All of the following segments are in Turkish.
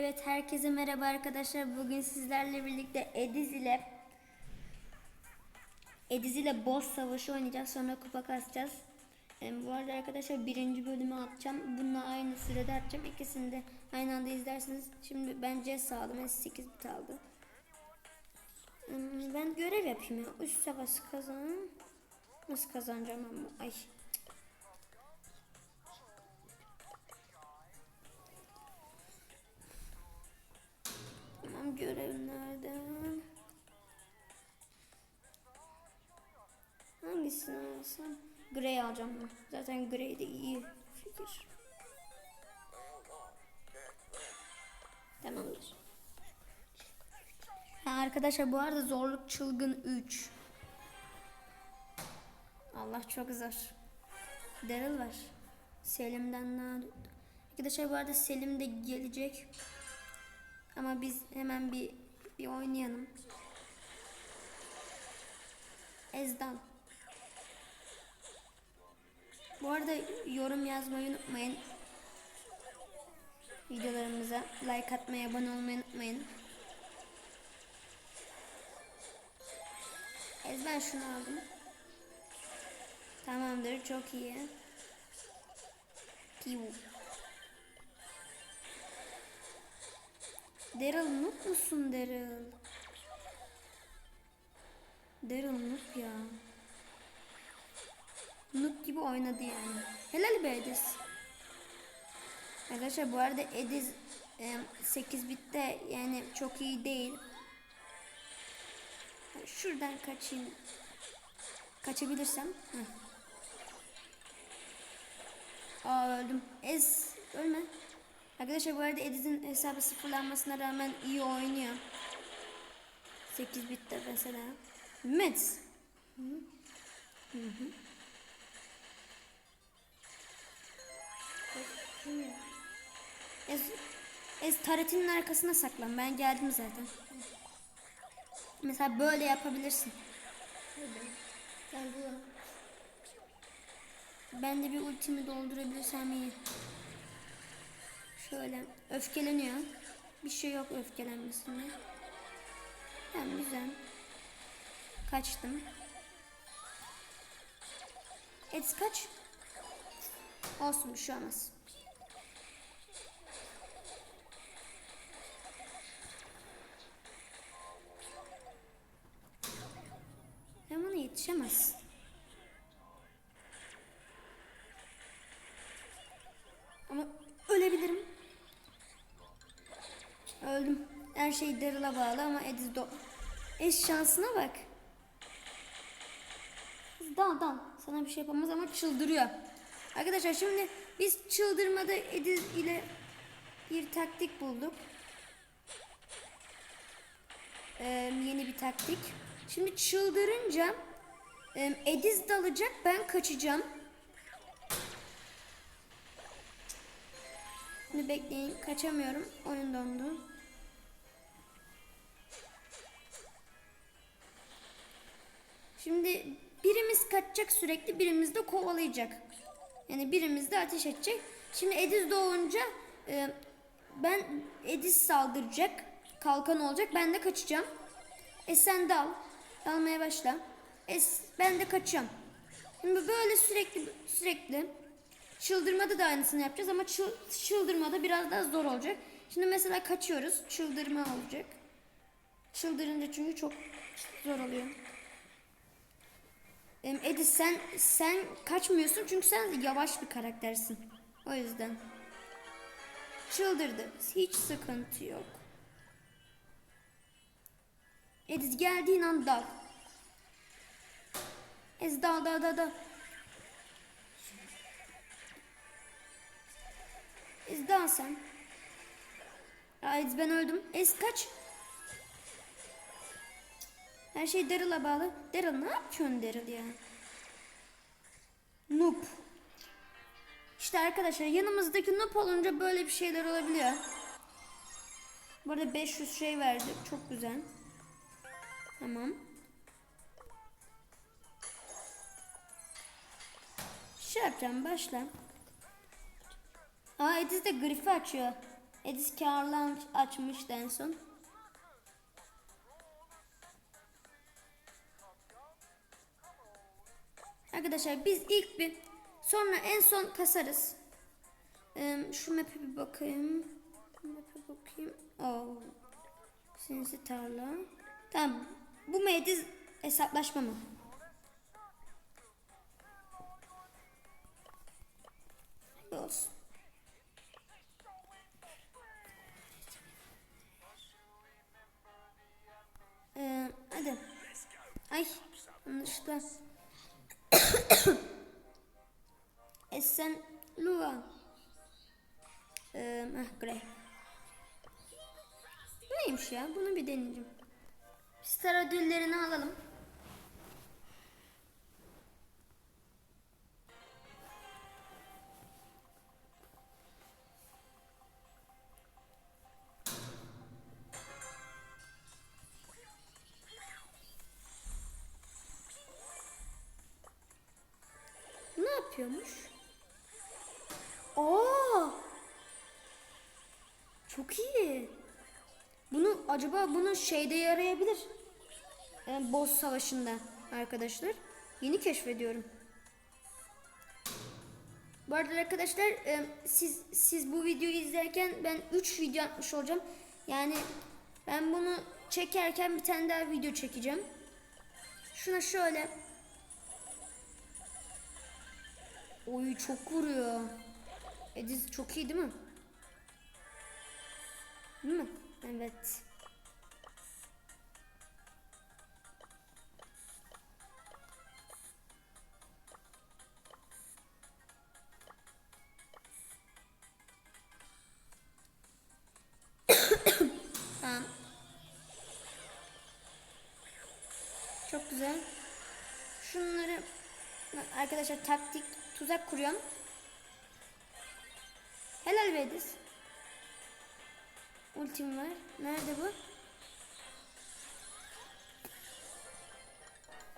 Evet herkese merhaba arkadaşlar. Bugün sizlerle birlikte Ediz ile Ediz ile boss savaşı oynayacağız. Sonra kupa kasacağız. Ee, bu arada arkadaşlar birinci bölümü atacağım. Bununla aynı sürede atacağım. İkisini de aynı anda izlersiniz. Şimdi ben CS aldım. S8 bit aldı. Ben görev yapayım ya. Üst savaşı kazan. Nasıl kazanacağım ama? Ay. Grey alacağım. Zaten Grey de iyi fikir. Tamamdır. Ha, arkadaşlar bu arada zorluk çılgın 3. Allah çok zor. Daryl var. Selim'den daha... Arkadaşlar bu arada Selim de gelecek. Ama biz hemen bir bir oynayalım. Ezdan. Bu arada yorum yazmayı unutmayın. Videolarımıza like atmayı, abone olmayı unutmayın. Ez ben şunu aldım. Tamamdır, çok iyi. Piu. Daryl noob musun Daryl? Daryl noob ya. Noob gibi oynadı yani. Helal be Ediz. Arkadaşlar bu arada Ediz e, 8 bitte yani çok iyi değil. Şuradan kaçayım. Kaçabilirsem. Heh. Aa öldüm. Ez ölme. Arkadaşlar bu arada Ediz'in hesabı sıfırlanmasına rağmen iyi oynuyor. 8 bitte mesela. Mets. Hı hı. Hı hı. Ez, Ez taretinin arkasına saklan. Ben geldim zaten. Mesela böyle yapabilirsin. Ben de bir ultimi doldurabilirsem iyi. Şöyle öfkeleniyor. Bir şey yok öfkelenmesine. Tamam güzel. Kaçtım. Eds kaç. Olsun bir şey olmaz. Yetişemez. Ama ölebilirim. Öldüm. Her şey Daryl'a bağlı ama Ediz do... Eş şansına bak. Dal dal. Sana bir şey yapamaz ama çıldırıyor. Arkadaşlar şimdi biz çıldırmada Ediz ile bir taktik bulduk. Ee, yeni bir taktik. Şimdi çıldırınca Ediz dalacak ben kaçacağım. Şimdi bekleyin kaçamıyorum. Oyun dondu. Şimdi birimiz kaçacak sürekli birimiz de kovalayacak. Yani birimiz de ateş edecek. Şimdi Ediz doğunca e, ben Ediz saldıracak. Kalkan olacak. Ben de kaçacağım. E sen dal. Dalmaya başla. E ben de kaçacağım. Şimdi böyle sürekli sürekli çıldırmada da aynısını yapacağız ama çıl, çıldırmada biraz daha zor olacak. Şimdi mesela kaçıyoruz. Çıldırma olacak. Çıldırınca çünkü çok zor oluyor. Em, Edis sen sen kaçmıyorsun çünkü sen yavaş bir karaktersin. O yüzden. Çıldırdı. Hiç sıkıntı yok. Ediz geldiğin an dal. Ez dal dal dal dal. Ez dal sen. Ez ben öldüm. Ez kaç. Her şey Daryl'a bağlı. Daryl ne yapıyorsun Daryl ya? Noob. İşte arkadaşlar yanımızdaki noob olunca böyle bir şeyler olabiliyor. Bu arada 500 şey verdi. Çok güzel. Tamam. Şey yapacağım başla. Aa Ediz de grifi açıyor. Edis karlı açmıştı en son. Arkadaşlar biz ilk bir sonra en son kasarız. Ee, şu map'e bir bakayım. Map'e bakayım. Oo. Sinsi tarla. Tamam. Bu mu Ediz hesaplaşma mı? Olsun. Ee, hadi. Ay yanlışlıkla. Esen Lua. Ee, ah, Grey. Neymiş ya? Bunu bir deneyeceğim. Star ödüllerini alalım. Ne yapıyormuş? Aa! Çok iyi. Bunu acaba bunu şeyde yarayabilir. Yani boss savaşında arkadaşlar. Yeni keşfediyorum. Bu arada arkadaşlar e, siz siz bu videoyu izlerken ben 3 video atmış olacağım. Yani ben bunu çekerken bir tane daha video çekeceğim. Şuna şöyle Oy çok vuruyor. Ediz çok iyi değil mi? Değil mi? Evet. Çok güzel. Şunları arkadaşlar taktik tuzak kuruyorum. Helal be Ediz. Ultim var. Nerede bu?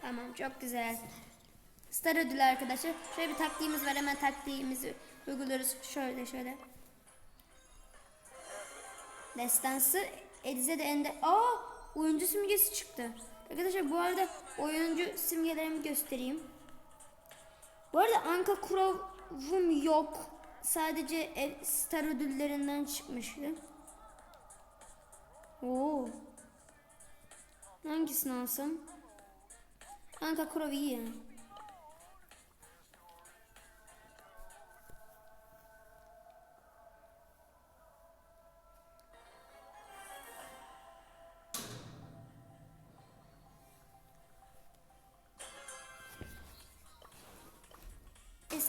Tamam çok güzel. Star ödülü arkadaşlar. Şöyle bir taktiğimiz var. Hemen taktiğimizi uyguluyoruz. Şöyle şöyle. Destansı Ediz'e de ende... Aa! Oyuncu simgesi çıktı. Arkadaşlar bu arada oyuncu simgelerimi göstereyim. Bu arada Anka Kurov'um yok. Sadece star ödüllerinden çıkmıştı. Oo. Hangisini alsam? Anka Kurov iyi yani.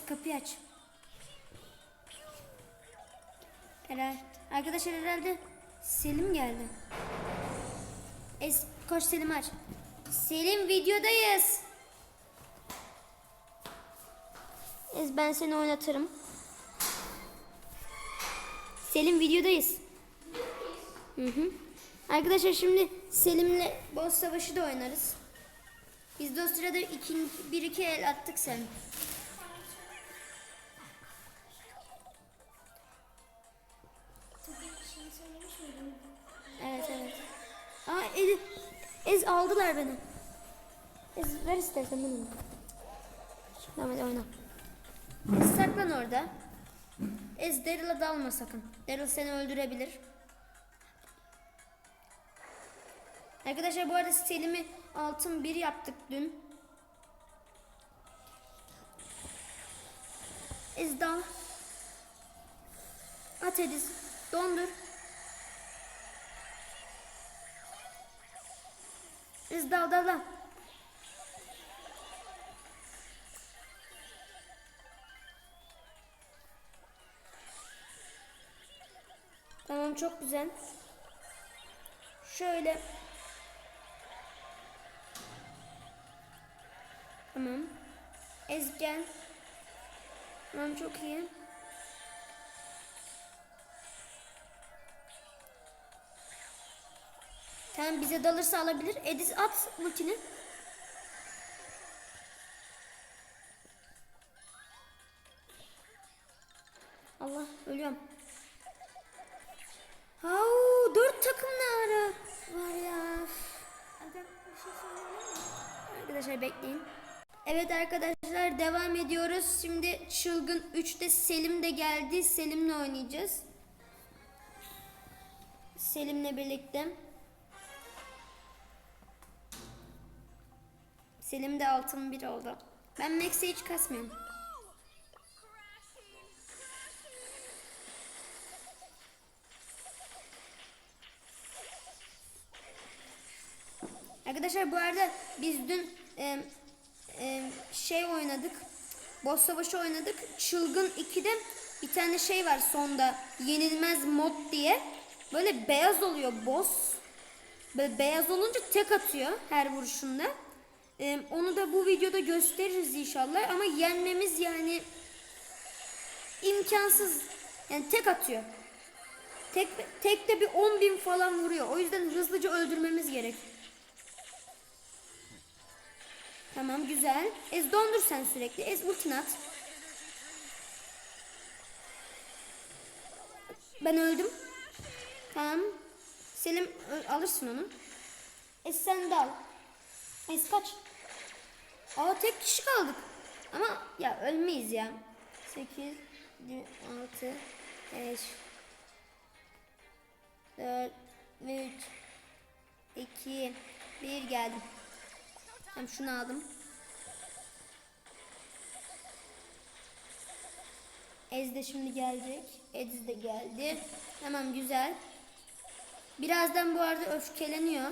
Kapıyı aç. Helal. Arkadaşlar herhalde Selim geldi. Es koş Selim aç. Selim videodayız. Ez ben seni oynatırım. Selim videodayız. Hı hı. Arkadaşlar şimdi Selim'le boss savaşı da oynarız. Biz de o iki, bir iki el attık sen. Aa Ez, Ez aldılar beni. Ez ver istersen bunu. Tamam hadi oyna. Ez saklan orada. Ez Daryl'a dalma sakın. Daryl seni öldürebilir. Arkadaşlar bu arada Selim'i altın bir yaptık dün. Ez dal. At Ediz. Dondur. Ez dal dal dal. Tamam çok güzel. Şöyle. Tamam. Ezgen. Tamam çok iyi. Sen bize dalırsa alabilir. Edis at ultini. Allah ölüyorum. Hau dört takım ne ara var ya. Arkadaşlar bekleyin. Evet arkadaşlar devam ediyoruz. Şimdi çılgın 3'te Selim de geldi. Selim'le oynayacağız. Selim'le birlikte. Selim de altın bir oldu. Ben Max'e hiç kasmıyorum. Arkadaşlar bu arada biz dün e, e, şey oynadık. Boss savaşı oynadık. Çılgın 2'de bir tane şey var sonda. Yenilmez mod diye. Böyle beyaz oluyor boss. Böyle beyaz olunca tek atıyor her vuruşunda. Onu da bu videoda gösteririz inşallah. Ama yenmemiz yani imkansız. Yani tek atıyor. Tek, tek de bir 10 bin falan vuruyor. O yüzden hızlıca öldürmemiz gerek. Tamam güzel. Ez dondur sen sürekli. Ez ultini at. Ben öldüm. Tamam. Selim alırsın onu. Ez sen de al. Ez kaç. Aa tek kişi kaldık. Ama ya ölmeyiz ya. 8, 6, 5, 4, 3, 2, 1 geldim. Hem şunu aldım. Ez de şimdi gelecek. Ediz de geldi. Tamam güzel. Birazdan bu arada öfkeleniyor.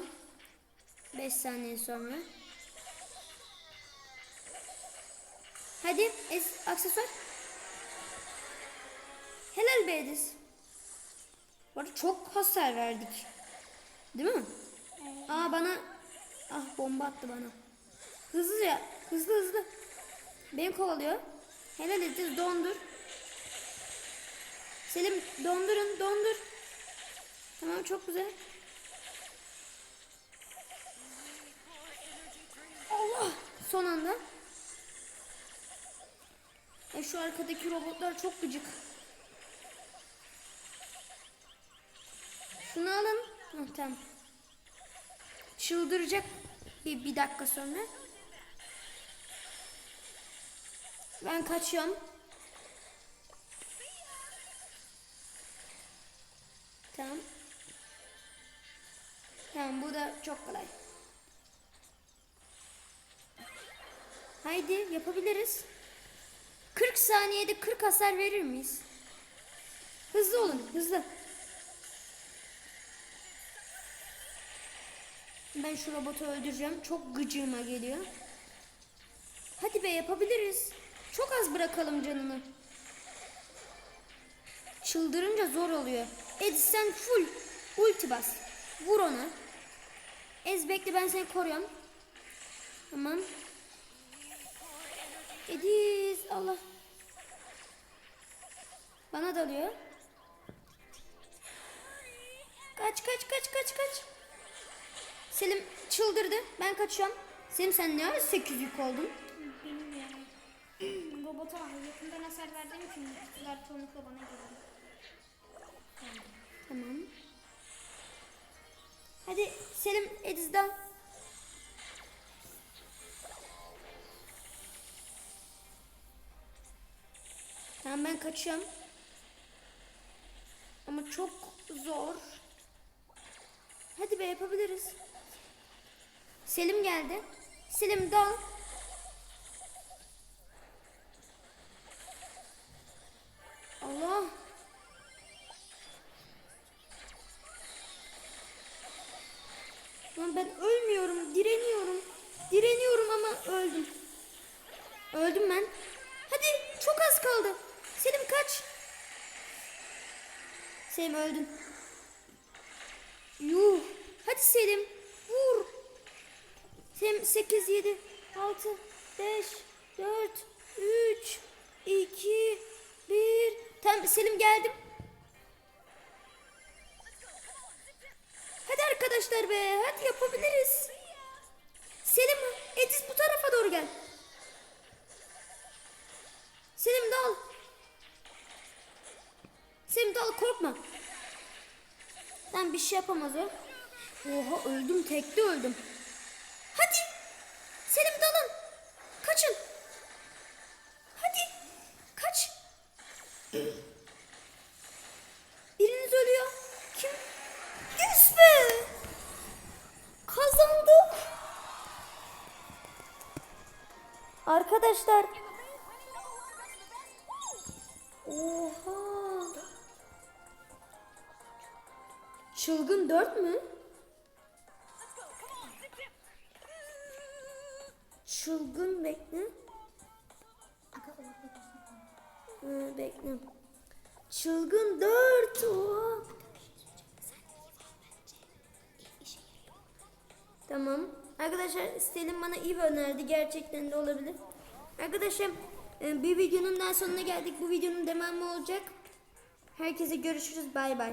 5 saniye sonra. Hadi Ez aksesuar. Helal be Ediz. Bu arada çok hasar verdik. Değil mi? Aa bana ah bomba attı bana. Hızlıca hızlı hızlı. Beni kovalıyor. Helal Ediz dondur. Selim dondurun dondur. Tamam çok güzel. Allah son anda. E şu arkadaki robotlar çok gıcık. Şunu alın. Heh, tamam. Çıldıracak bir, bir dakika sonra. Ben kaçıyorum. Tamam. Tamam bu da çok kolay. Haydi yapabiliriz. 40 saniyede 40 hasar verir miyiz? Hızlı olun, hızlı. Ben şu robotu öldüreceğim. Çok gıcığıma geliyor. Hadi be yapabiliriz. Çok az bırakalım canını. Çıldırınca zor oluyor. Ediz sen full ulti bas. Vur ona. Ez bekle ben seni koruyorum. Tamam. Ediz Allah. Bana dalıyor. Kaç kaç kaç kaç kaç. Selim çıldırdı. Ben kaçıyorum. Selim sen ne ara 8 yük oldun? Bilmiyorum. Robota. Yakından hasar verdiğim için kutular çoğunlukla bana geliyor. Tamam. Hadi Selim Ediz dal. Tamam ben kaçıyorum. Ama çok zor. Hadi be yapabiliriz. Selim geldi. Selim dal. Allah. Lan ben ölmüyorum, direniyorum. Direniyorum ama öldüm. Öldüm ben. Hadi çok az kaldı. Selim kaç. Selim öldün. Yuh. Selim. Vur. Selim 8, 7, 6, 5, 4, 3, 2, 1. Tamam Selim geldim. Hadi arkadaşlar be. Hadi yapabiliriz. Selim, Ediz bu tarafa doğru gel. Selim dal. Selim dal korkma. Ben bir şey yapamaz o. Oha öldüm tekte öldüm. Hadi Selim dalın. Kaçın. Hadi kaç. Biriniz ölüyor. Kim? Yüz. Kazandık. Arkadaşlar. Oha. Çılgın dört mü? Çılgın bekle. Hı, bekle. Çılgın 4. Oha. Tamam. Arkadaşlar Selim bana iyi önerdi. Gerçekten de olabilir. Arkadaşlar e, bir videonun daha sonuna geldik. Bu videonun devamı olacak. Herkese görüşürüz. Bay bay.